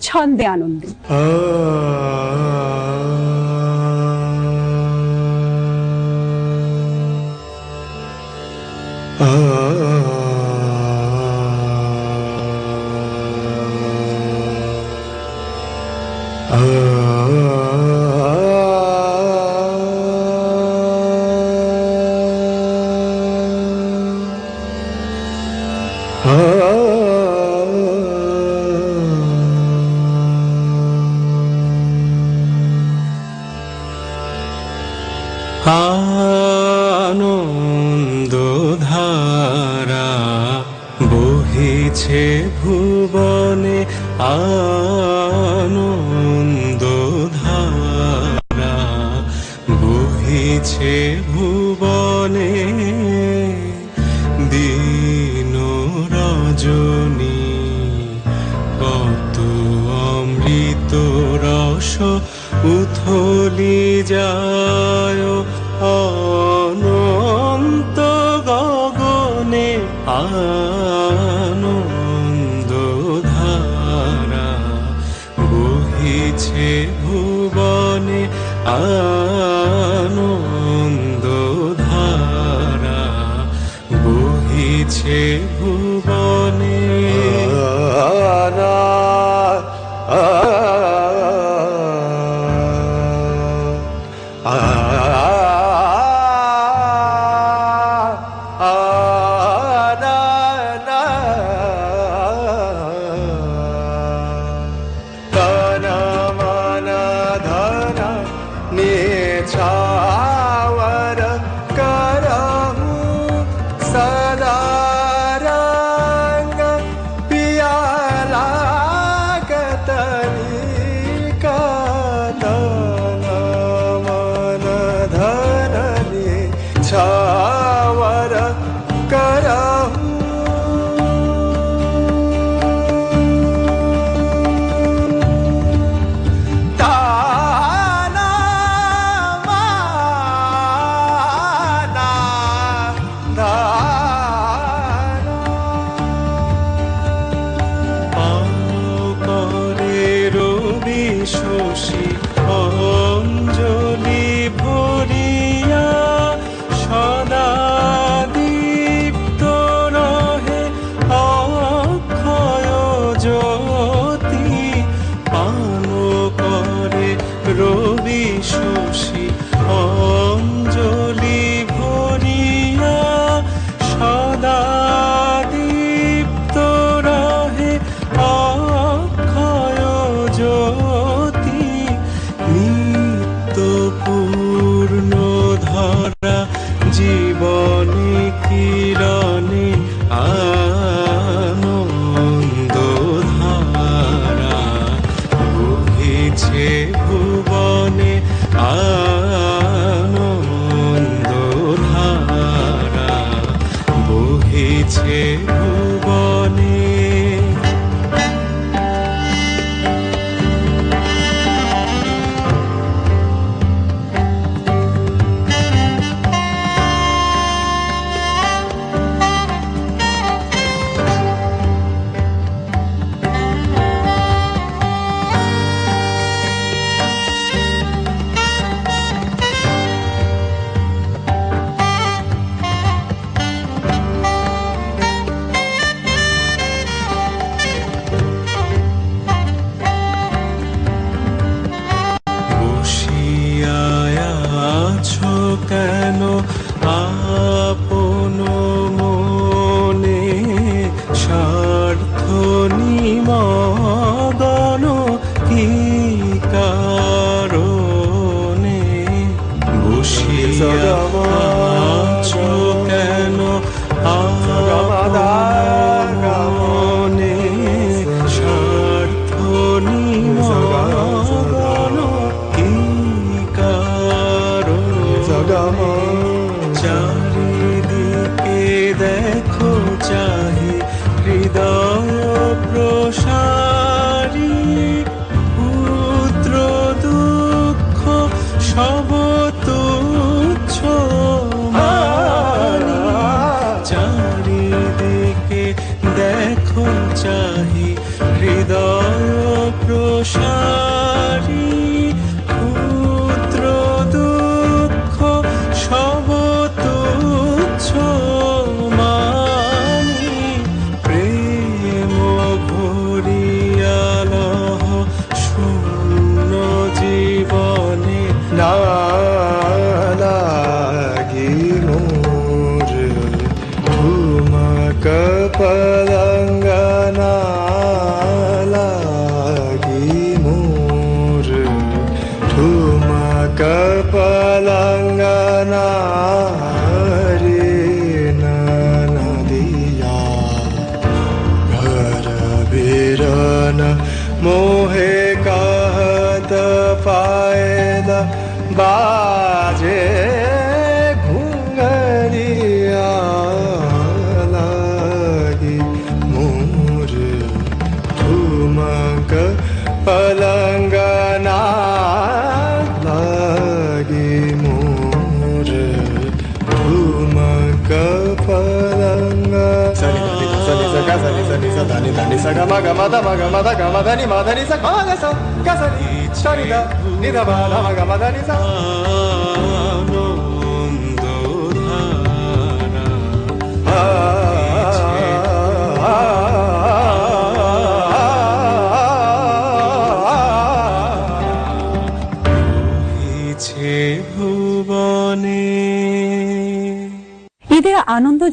ছন্দে আনন্দ। বহিছে ভুবনে, দিন রজনী, কত অমৃত রস উথলি যায় অনন্ত গগনে আনন্দ ধারা বহিছে ভুবনে আনন্দ বহিছে শশী, অঞ্জলি ভরিয়া সদা দীপ্ত রহে অক্ষয় জ্যোতি। পান করে রবি শশী, অঞ্জলি ভরিয়া সদা সারি ক্ষুদ্র দুঃখ সব তুচ্ছ মানি, প্রেম ভরিয়ালহ শূন্য জীবনে। না লাগি মোর ঘুমক পলঙ্গ まがまだまがまだがまだにまだにさまがさがさにちたりだにだまだまがまだにさ ঈদের আনন্দ